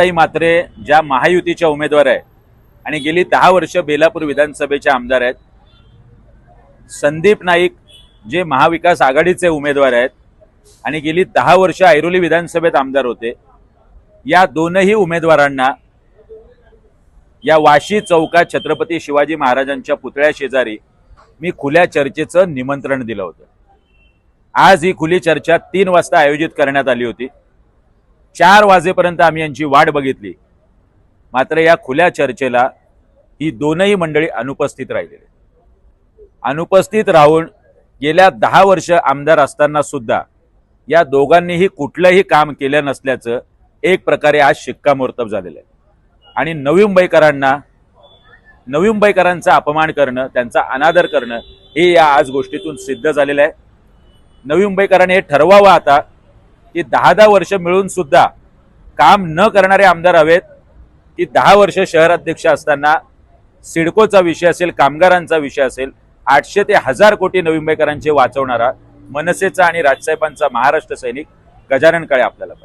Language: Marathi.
सुप्रियाताई मात्रे ज्या महायुतीच्या उमेदवार आहेत आणि गेली दहा वर्ष बेलापूर विधानसभेचे आमदार आहेत. संदीप नाईक जे महाविकास आघाडीचे उमेदवार आहेत आणि गेली दहा वर्ष ऐरोली विधानसभेत आमदार होते. या दोनही उमेदवारांना या वाशी चौकात छत्रपती शिवाजी महाराजांच्या पुतळ्या शेजारी मी खुल्या चर्चेचं निमंत्रण दिलं होतं. आज ही खुली चर्चा तीन वाजता आयोजित करण्यात आली होती. चार वाजेपर्यंत आम्ही यांची वाट बघितली. मात्र या खुल्या चर्चेला ही दोनही मंडळी अनुपस्थित राहिलेली. अनुपस्थित राहून गेल्या दहा वर्ष आमदार असताना सुद्धा या दोघांनीही कुठलंही काम केलं नसल्याचं एक प्रकारे आज शिक्कामोर्तब झालेलं आहे. आणि नवी मुंबईकरांना नवी मुंबईकरांचा अपमान करणं त्यांचा अनादर करणं हे या आज गोष्टीतून सिद्ध झालेलं आहे. नवी मुंबईकरांनी हे ठरवावं आता की दहा दहा वर्ष मिळून सुद्धा काम न करणारे आमदार हवेत की दहा वर्ष शहराध्यक्ष असताना सिडकोचा विषय असेल कामगारांचा विषय असेल आठशे ते हजार कोटी नवी मुंबईकरांचे वाचवणारा मनसेचा आणि राजसाहेबांचा महाराष्ट्र सैनिक गजानन काळे आपल्याला पाहिजे.